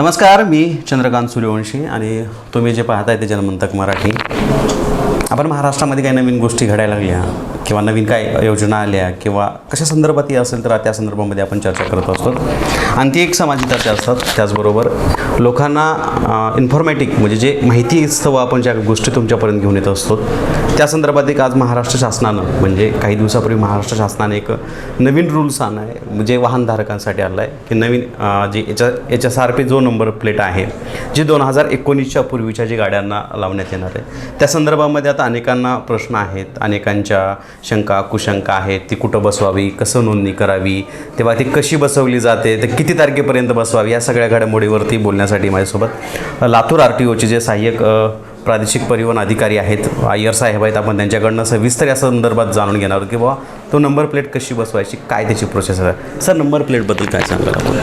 नमस्कार मी चंद्रकांत सूर्यवंशी आणि तुम्ही जे पाहताय ते जनमंतक मराठी. आपण महाराष्ट्रामध्ये काही नवीन गोष्टी घडायला लागल्या. किंवा नवीन काय योजना आल्या किंवा कशा संदर्भात या असेल तर त्या संदर्भामध्ये आपण चर्चा करत असतो. आणि ती एक सामाजिक चर्चा असतात त्याचबरोबर लोकांना इन्फॉर्मॅटिक म्हणजे जे माहिती स्तव आपण ज्या गोष्टी तुमच्यापर्यंत घेऊन येत असतो त्या संदर्भात एक आज महाराष्ट्र शासनानं म्हणजे काही दिवसापूर्वी महाराष्ट्र शासनाने एक नवीन रूल्स आणला आहे म्हणजे वाहनधारकांसाठी आला आहे की नवीन जे याच्या एच एस आर पी जो नंबर प्लेट आहे जी दोन हजार एकोणीसच्या पूर्वीच्या जी गाड्यांना लावण्यात येणार आहे त्या संदर्भामध्ये आता अनेकांना प्रश्न आहेत अनेकांच्या शंका कुशंका आहेत ती कुठं बसवावी कसं नोंदणी करावी तेव्हा ती कशी बसवली जाते तर किती तारखेपर्यंत बसवावी या सगळ्या घडामोडीवरती बोलण्यासाठी माझ्यासोबत लातूर आर टी ओचे जे सहाय्यक प्रादेशिक परिवहन अधिकारी आहेत आयर साहेब आहेत आपण त्यांच्याकडनं सविस्तर या संदर्भात जाणून घेणार आहोत की बाबा तो नंबर प्लेट कशी बसवायची काय त्याची प्रोसेस आहे? सर नंबर प्लेटबद्दल काय सांगाल आपण?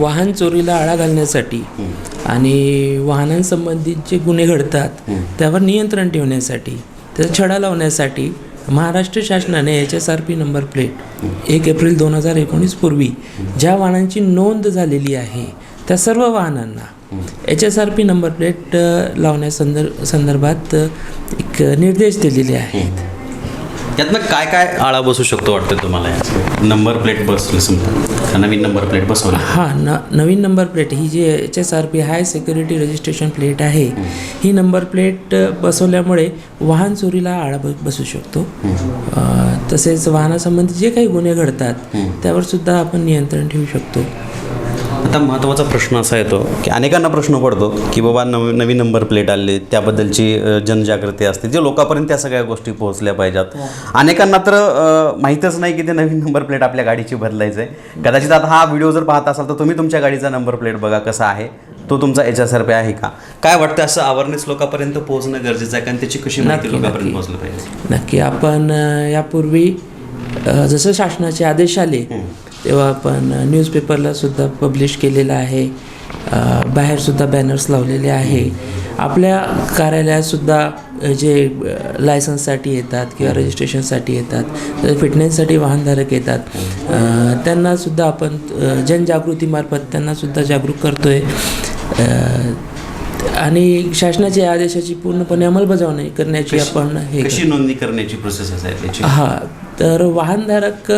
वाहन चोरीला आळा घालण्यासाठी आणि वाहनांसंबंधित जे गुन्हे घडतात त्यावर नियंत्रण ठेवण्यासाठी त्याचा छडा लावण्यासाठी महाराष्ट्र शासनाने H S R P number plate एक एप्रिल दोन हजार एकोणीस पूर्वी ज्या वाहनांची नोंद झालेली आहे त्या सर्व वाहनांना H S R P number plate लावण्यासंदर्भ संदर्भात एक निर्देश दिलेले आहेत. यातनं काय काय आळा बसू शकतो वाटतं तुम्हाला नंबर प्लेट बसली समजा. नवीन नंबर प्लेट बसवली. हां न नवीन नंबर प्लेट ही जी H S R P high security registration plate आहे ही नंबर प्लेट बसवल्यामुळे वाहन चोरीला आळा बसू शकतो. तसेच वाहनासंबंधी जे काही गुन्हे घडतात त्यावर सुद्धा आपण नियंत्रण ठेवू शकतो. आता महत्त्वाचा प्रश्न असा येतो की अनेकांना प्रश्न पडतो की बाबा नवी नवीन नंबर प्लेट आले त्याबद्दलची जनजागृती असते. जे लोकांपर्यंत त्या सगळ्या गोष्टी पोहोचल्या पाहिजेत. अनेकांना तर माहीतच नाही की ते नवीन नंबर प्लेट आपल्या गाडीची बदलायचं आहे कदाचित आता हा व्हिडिओ जर पाहत असाल तर तुम्ही तुमच्या गाडीचा नंबर प्लेट बघा कसा आहे. तो तुमचा एच एस आर पी आहे का? काय वाटतं असं अवेअरनेस लोकांपर्यंत पोहोचणं गरजेचं आहे? कारण त्याची कशी माहिती लोकांपर्यंत. पोहोचलं पाहिजे? नक्की. आपण यापूर्वी जसं शासनाचे आदेश आले तेव्हा आपण न्यूजपेपरला सुद्धा पब्लिश केलेलं आहे. बाहेरसुद्धा बॅनर्स लावलेले आहे. आपल्या कार्यालयात सुद्धा अ, जे लायसन्ससाठी येतात किंवा रजिस्ट्रेशनसाठी येतात फिटनेससाठी वाहनधारक येतात. त्यांनासुद्धा आपण जनजागृतीमार्फत त्यांनासुद्धा जागरूक करतो आहे आणि शासनाच्या आदेशाची पूर्णपणे अंमलबजावणी करण्याची आपण हे नोंदणी करण्याची प्रोसेस हा तर वाहनधारक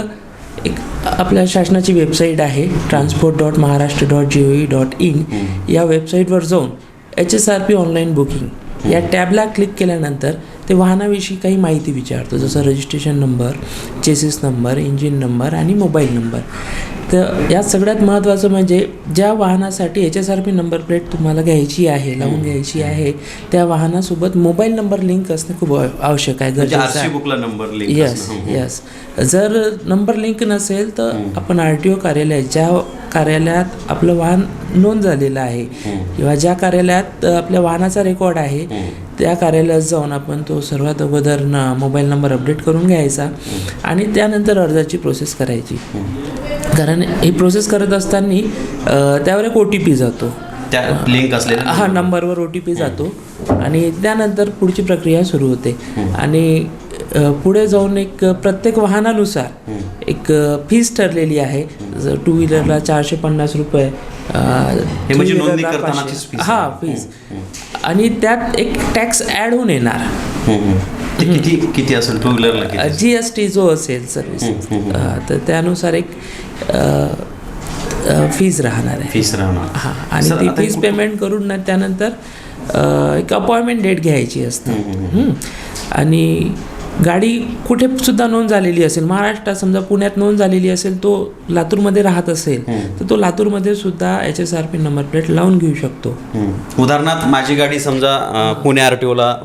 एक आपल्या शासनाची वेबसाईट आहे transport dot Maharashtra dot G O E dot in या वेबसाईटवर जाऊन H S R P online booking या टॅबला क्लिक केल्यानंतर ते वाहनाविषयी काही माहिती विचारतो जसं registration number chassis number engine number आणि मोबाईल नंबर तर यात सगळ्यात महत्त्वाचं म्हणजे ज्या वाहनासाठी H S R P number plate तुम्हाला घ्यायची आहे लावून घ्यायची आहे त्या वाहनासोबत मोबाईल नंबर लिंक असणं खूप आव- आवश्यक आहे म्हणजे गरजेचं नंबर लिंक यस यस जर नंबर लिंक नसेल तर आपण आर टी ओ कार्यालय ज्या कार्यालयात आपलं वाहन नोंद झालेलं आहे किंवा ज्या कार्यालयात आपल्या वाहनाचा रेकॉर्ड आहे त्या कार्यालयात जाऊन आपण तो सर्वात अगोदर न मोबाईल नंबर अपडेट करून घ्यायचा आणि त्यानंतर अर्जाची प्रोसेस करायची. कारण ही प्रोसेस करत असताना त्यावर एक ओ टी पी जातो. त्या लिंक असलेल्या हा नंबरवर ओ टी पी जातो. आणि त्यानंतर पुढची प्रक्रिया सुरू होते. आणि पुढे जाऊन एक प्रत्येक वाहनानुसार एक फीस ठरलेली आहे. टू व्हीलरला चारशे पन्नास रुपये हे म्हणजे हा फीस आणि त्यात एक टॅक्स ॲड होऊन येणार. किती किती असेल टू व्हीलरला जी एस टी जो असेल सर्व्हिस तर त्यानुसार एक फीज राहणार आहे. फीस राहणार. हां आणि ती आता फीज कुठं- पेमेंट करून ना त्यानंतर अ, एक अपॉइंटमेंट डेट घ्यायची असते. हं. आणि गाडी कुठे सुद्धा नोंद झालेली असेल महाराष्ट्रात समजा पुण्यात नोंद झालेली असेल तो लातूरमध्ये राहत असेल तर तो लातूरमध्ये सुद्धा H S R P number plate लावून घेऊ शकतो. हम्म. उदाहरणार्थ माझी गाडी समजा अं, पुणे आर टी ओला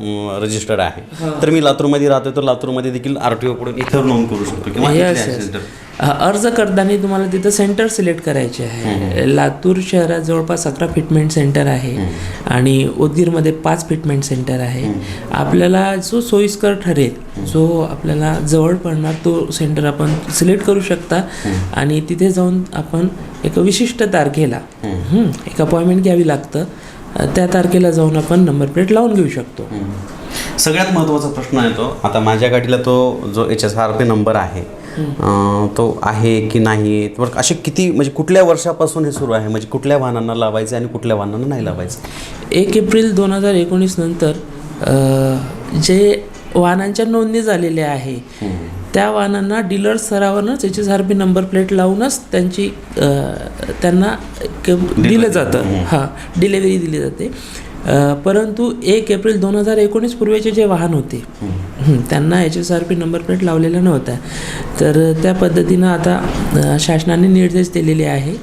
रजिस्टर्ड आहे. तर मी लातूरमध्ये राहतोय तर लातूरमध्ये देखील आर टी कडून इथं नोंद करू शकतो किंवा Yes, yes. अर्ज करताना तुम्हाला तिथं सेंटर सिलेक्ट करायचे आहे. लातूर शहरात जवळपास अकरा फिटमेंट सेंटर आहे आणि उदगीरमध्ये पाच फिटमेंट सेंटर आहे. आपल्याला जो सोयीस्कर ठरेल जो आपल्याला जवळ पडणार तो सेंटर आपण सिलेक्ट करू शकता. आणि तिथे जाऊन आपण एक विशिष्ट तारखेला एक अपॉइंटमेंट घ्यावी लागतं. त्या तारखेला जाऊन आपण नंबर प्लेट लावून घेऊ शकतो. सगळ्यात महत्त्वाचा प्रश्न येतो आता माझ्या गाडीला तो जो H S R P number आहे तो आहे की नाही? असे किती म्हणजे कुठल्या वर्षापासून हे सुरू आहे? म्हणजे कुठल्या वाहनांना लावायचं आणि कुठल्या वाहनांना नाही लावायचं? एक एप्रिल दोन हजार एकोणीस नंतर जे वाहनांच्या नोंदणी झालेल्या आहे त्या वाहनांना dealer स्तरावरच H S R P number plate लावूनच त्यांची त्यांना दिलं जातं. हां डिलेवरी दिली जाते. परंतु एक एप्रिल दोन हजार एकोणीस पूर्वीचे जे वाहन होते त्यांना H S R P number plate लावलेला नव्हता. तर त्या पद्धतीनं आता शासनाने निर्देश दिलेले आहे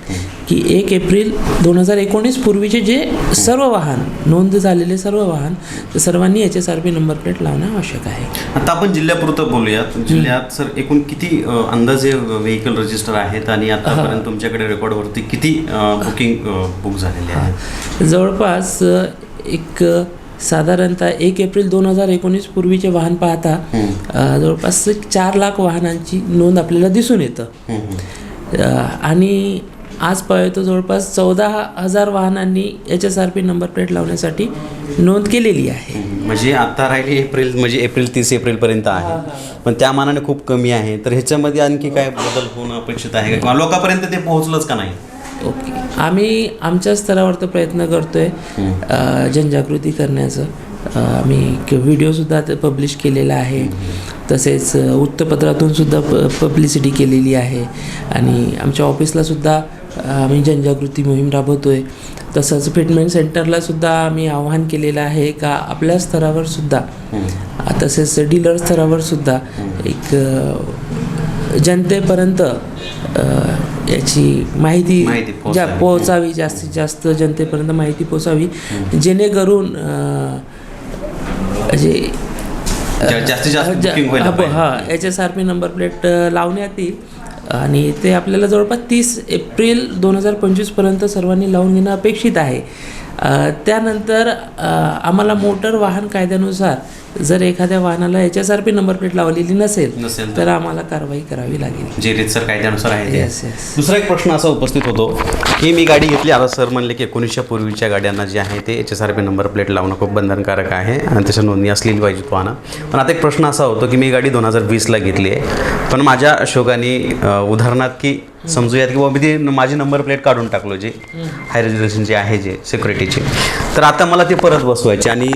की एक एप्रिल दोन हजार एकोणीस पूर्वीचे जे सर्व वाहन नोंद झालेले सर्व वाहन ते सर्वांनी H S R P number plate लावणं आवश्यक आहे. आता आपण जिल्ह्यापुरतं बोलूयात. जिल्ह्यात सर एकूण किती अंदाजे व्हेकल रजिस्टर आहेत आणि आतापर्यंत तुमच्याकडे रेकॉर्डवरती किती बुकिंग बुक झालेले आहेत? जवळपास एक साधारणतः एक एप्रिल दोन हजार एकोणीस पूर्वीचे वाहन पाहता जवळपास चार लाख वाहनांची नोंद आपल्याला दिसून येतं. आणि आज पाहतो जवळपास चौदा हजार वाहनांनी H S R P number plate लावण्यासाठी नोंद केलेली आहे. म्हणजे आता राहिली एप्रिल म्हणजे एप्रिल तीस एप्रिलपर्यंत आहे. पण त्या मानाने खूप कमी आहे. तर ह्याच्यामध्ये आणखी काय बदल होणं अपेक्षित आहे? का किंवा लोकांपर्यंत ते पोहोचलंच का नाही? ओके आम्ही आमच्या स्तरावर तर प्रयत्न करतोय जनजागृती करण्याचं. आम्ही व्हिडिओसुद्धा ते पब्लिश केलेला आहे. तसेच वृत्तपत्रातून सुद्धा प पब्लिसिटी केलेली आहे. आणि आमच्या ऑफिसला सुद्धा अ, आम्ही जनजागृती मोहीम राबवतोय. तसंच फिटमेंट सेंटरला सुद्धा आम्ही आवाहन केलेलं आहे का आपल्या स्तरावर सुद्धा अ, तसेच डीलर स्तरावर सुद्धा एक जनतेपर्यंत अ, याची माहिती ज्या पोहोचावी. जास्तीत जास्त जनतेपर्यंत माहिती पोहोचावी. जेणेकरून अ, म्हणजे जा- जास्तीत जास्त हा, H S R P number plate लावण्यात येईल. आणि ते आपल्याला जवळपास तीस एप्रिल दोन हजार पंचवीसपर्यंत सर्वांनी लावून घेणं अपेक्षित आहे. त्यानंतर आम्हाला मोटर वाहन कायद्यानुसार जर एखाद्या वाहनाला H S R P number plate लावलेली नसेल नसेल तर. आम्हाला कारवाई करावी लागेल. जे रीतसर कायद्यानुसार आहे ते. Yes, yes. दुसरा एक प्रश्न असा उपस्थित होतो की मी गाडी घेतली. आता सर म्हणले की एकोणीसच्या पूर्वीच्या गाड्यांना जे आहे ते H S R P number plate लावणं खूप बंधनकारक आहे आणि त्याच्या नोंदणी असलेली पाहिजे तो आणा. पण आता एक प्रश्न असा होतो की मी गाडी दोन हजार वीसला घेतली आहे. पण माझ्या शोकाने उदाहरणार्थ की समजूयात की बाबा मी ती माझी नंबर प्लेट काढून टाकलो जे हाय रेजोल्युशन जे आहे जे सिक्युरिटीचे तर आता मला ते परत बसवायचे आणि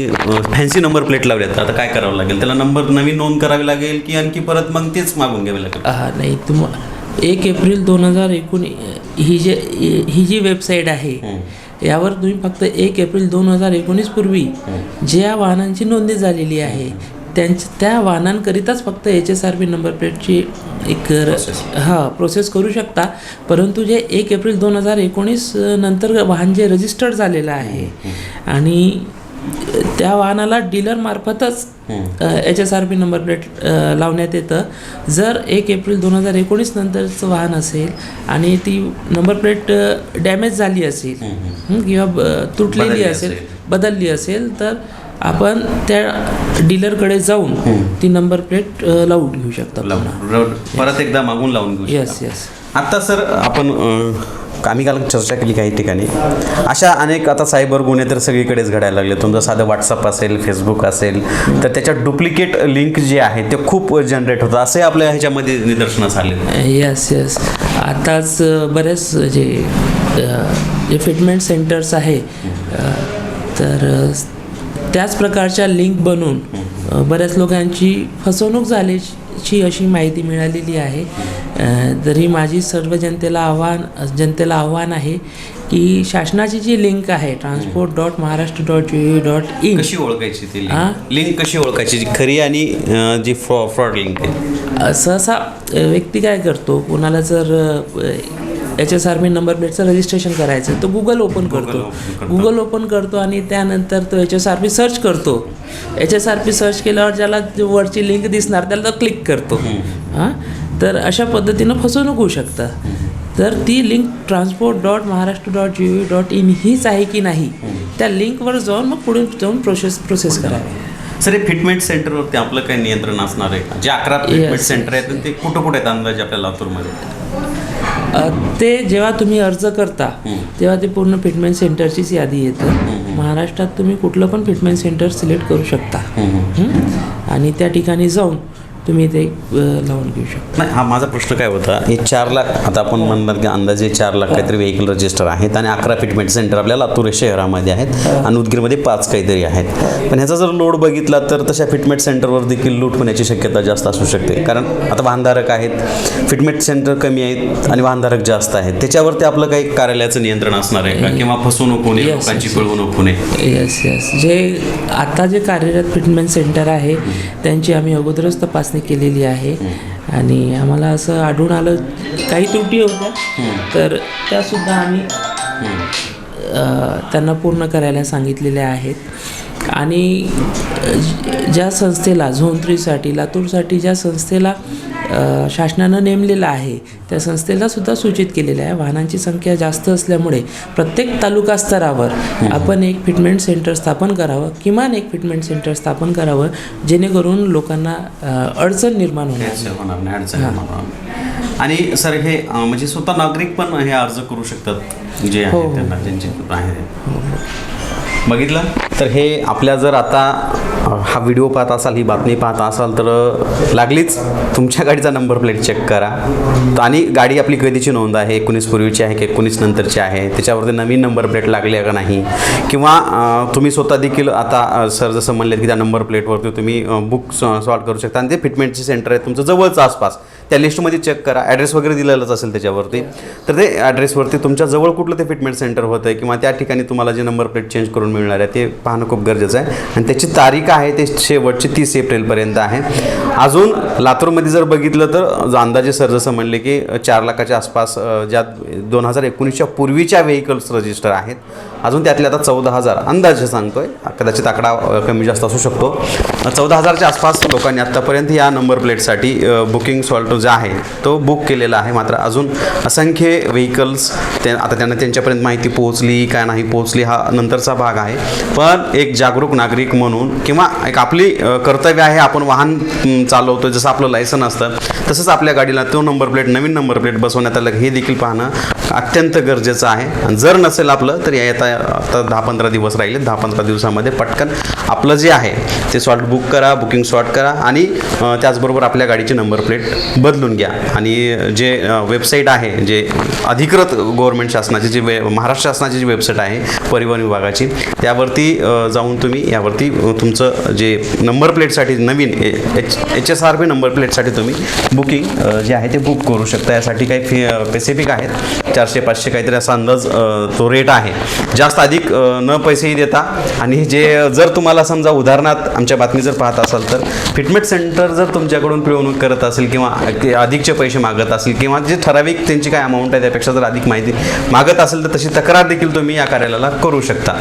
फॅन्सी नंबर प्लेट लावल्यात तर आता काय करावं लागेल? त्याला नंबर नवीन नोंद करावी लागेल की आणखी परत मग तेच मागून घ्यावे लागेल? नाही तुम एक एप्रिल दोन हजार एकोणी ही जे ही जी वेबसाईट आहे यावर तुम्ही फक्त एक एप्रिल दोन हजार एकोणीस पूर्वी ज्या वाहनांची नोंदणी झालेली आहे त्यांच्या त्या वाहनांकरिताच फक्त H S R P number प्लेटची एक हा प्रोसेस करू शकता. परंतु जे एक एप्रिल दोन हजार एकोणीस नंतर वाहन जे रजिस्टर्ड झालेलं आहे आणि त्या वाहनाला डीलरमार्फतच H S R P number plate लावण्यात येतं. जर एक एप्रिल दोन हजार एकोणीस नंतरचं वाहन असेल आणि ती नंबर प्लेट डॅमेज झाली असेल किंवा ब- तुटलेली असेल. बदलली असेल तर आपण त्या डीलरकडे जाऊन ती नंबर प्लेट लावून घेऊ शकता लावून परत एकदा मागून लावून घेऊ. येस येस आता सर आपण आम्ही काल चर्चा केली काही ठिकाणी. अशा अनेक आता सायबर गुन्हे तर सगळीकडेच घडायला लागले. तुमचं साधं व्हॉट्सअप असेल फेसबुक असेल तर त्याच्यात डुप्लिकेट लिंक जे आहे ते खूप जनरेट होतं असे आपल्या ह्याच्यामध्ये निदर्शनास आले. येस येस आताच बरेच जे जे फिटमेंट सेंटर्स आहे तर त्याच प्रकारच्या लिंक बनवून अ, बऱ्याच लोकांची फसवणूक झाल्याची अशी माहिती मिळालेली आहे. तरी माझी सर्व जनतेला आव्हान जनतेला आव्हान आहे की शासनाची जी लिंक आहे transport dot Maharashtra dot G O dot in कशी ओळखायची ती हा? लिंक लिंक कशी ओळखायची? जी खरी आणि जी फ्रॉ फ्रॉड लिंक आहे. सहसा व्यक्ती काय करतो? कोणाला जर H S R B number प्लेटचं registration करायचं तो गुगल ओपन करतो. गुगल ओपन करतो आणि त्यानंतर तो H S R P search करतो. H S R P search केल्यावर ज्याला जी वरची लिंक दिसणार त्याला तो क्लिक करतो. हां? तर अशा पद्धतीनं फसवणूक होऊ शकतं. तर ती link transport dot Maharashtra dot G O dot in हीच आहे की नाही त्या लिंकवर जाऊन मग पुढे जाऊन प्रोसेस प्रोसेस करावी. सर हे फिटमेंट सेंटरवरती आपलं काही नियंत्रण असणार आहे का? जे अकरा फिटमेंट सेंटर आहेत ते कुठं कुठे आहेत अंदाजे आपल्या लातूरमध्ये? ते जेव्हा तुम्ही अर्ज करता तेव्हा ते पूर्ण फिटमेंट सेंटरचीच यादी येतं. महाराष्ट्रात तुम्ही कुठलं पण फिटमेंट सेंटर सिलेक्ट करू शकता? आणि त्या ठिकाणी जाऊन तुम्ही ते लावून घेऊ शकता. नाही हा माझा प्रश्न काय होता हे चार लाख आता आपण म्हणणार की अंदाजे चार लाख काहीतरी व्हेकल रजिस्टर आहेत आणि अकरा फिटमेंट सेंटर आपल्या लातूर शहरामध्ये आहेत आणि उदगीरमध्ये पाच काहीतरी आहेत. पण ह्याचा जर लोड बघितला तर तशा फिटमेंट सेंटरवर देखील लूट होण्याची शक्यता जास्त असू शकते. कारण आता वाहनधारक आहेत फिटमेंट सेंटर कमी आहेत आणि वाहनधारक जास्त आहेत. त्याच्यावरती आपलं काही कार्यालयाचं नियंत्रण असणार आहे का? किंवा फसवणूक होणे लोकांची पिळवणूक होणे येस येस जे आता जे कार्यरत ट्रीटमेंट सेंटर आहे त्यांची आम्ही अगोदरच तपासणी केलेली आहे. आणि आम्हाला असं आढळून आलं काही त्रुटी होत्या. तर त्यासुद्धा आम्ही त्यांना पूर्ण करायला सांगितलेल्या आहेत. आणि ज्या संस्थेला झोन थ्रीसाठी लातूरसाठी ज्या संस्थेला शासनानं नेमलेलं आहे त्या संस्थेला सुद्धा सूचित केलेलं आहे वाहनांची संख्या जास्त असल्यामुळे प्रत्येक तालुका स्तरावर आपण एक फिटमेंट सेंटर स्थापन करावं किमान एक फिटमेंट सेंटर स्थापन करावं जेणेकरून लोकांना अडचण निर्माण होणार नाही. अडचण. आणि सर हे म्हणजे स्वतः नागरिक पण हे अर्ज करू शकतात जे हो, आहे हो. त्यांना ज्यांचे आहे बघितलं? तर हे आपल्या जर आता हा व्हिडिओ पाहत असाल ही बातमी पाहत असाल तर लागलीच. तुमच्या गाडीचा नंबर प्लेट चेक करा. तर आणि गाडी आपली कधीची नोंद आहे एकोणीस पूर्वीची आहे की एकोणीस नंतरची आहे. त्याच्यावरती नवीन नंबर प्लेट लागली आहे का नाही? किंवा तुम्ही स्वतः देखील आता सर जसं म्हणले की त्या नंबर प्लेटवरती तुम्ही बुक सॉल्व करू शकता. आणि ते फिटमेंटचे सेंटर आहे तुमचं जवळचं आसपास. त्या लिस्टमध्ये चेक करा. ॲड्रेस वगैरे दिलेलंच असेल त्याच्यावरती. तर ते ॲड्रेसवरती तुमच्या जवळ कुठलं ते फिटमेंट सेंटर होतं आहे किंवा त्या ठिकाणी तुम्हाला जे नंबर प्लेट चेंज करून मिळणार आहे ते पाहणं खूप गरजेचं आहे. आणि त्याची तारीख आहे ते शेवटची तीस एप्रिलपर्यंत आहे. अजून लातूरमध्ये जर बघितलं तर अंदाजे सर जसं म्हणले की चार लाखाच्या आसपास ज्या दोन हजार एकोणीसच्या पूर्वीच्या व्हेकल्स रजिस्टर आहेत अजून त्यातले आता चौदा हजार अंदाजे सांगतोय. कदाचित आकडा कमी जास्त असू शकतो. चौदा हजारच्या आसपास लोकांनी आत्तापर्यंत या नंबर प्लेटसाठी बुकिंग सॉल्ट जो आहे तो बुक केलेला आहे. मात्र अजून असंख्य व्हेकल्स ते आता त्यांना त्यांच्यापर्यंत माहिती पोहोचली काय नाही पोहोचली हा नंतरचा भाग आहे. पण एक जागरूक नागरिक म्हणून किंवा एक आपली कर्तव्य आहे आपण वाहन चालवतो जसं आपलं लायसन असतं तसंच आपल्या गाडीला तो नंबर प्लेट नवीन नंबर प्लेट बसवण्यात आलं हे देखील पाहणं अत्यंत गरजेचं आहे. आणि जर नसेल आपलं तर येता आता दहा पंधरा दिवस राहिले दहा पंधरा दिवसामध्ये पटकन आपलं जे आहे ते सॉल्ट बुक करा बुकिंग सॉर्ट करा आणि त्याचबरोबर आपल्या गाडीची नंबर प्लेट बदलून घ्या. आणि जे वेबसाईट आहे जे अधिकृत गव्हर्नमेंट शासनाची जी वे महाराष्ट्र शासनाची जी वेबसाईट आहे परिवहन विभागाची त्यावरती जाऊन तुम्ही यावरती तुमचं जे नंबर प्लेटसाठी नवीन H H S R B number प्लेटसाठी तुम्ही बुकिंग जे आहे ते बुक करू शकता. यासाठी काही फी स्पेसिफिक आहेत. चारशे पाचशे काहीतरी असा अंदाज तो रेट आहे. जास्त अधिक न पैसेही देता. आणि जे जर तुम्हाला समजा उदाहरणार्थ आमच्या बातमी जर पाहत असाल तर फिटमेट सेंटर जर तुमच्याकडून पिळवणूक करत असेल किंवा कि- अधिकचे पैसे मागत असेल किंवा जे ठराविक त्यांची काय अमाऊंट आहे त्यापेक्षा जर अधिक माहिती मागत असेल तर तशी तक्रार देखील तुम्ही या कार्यालयाला करू शकता.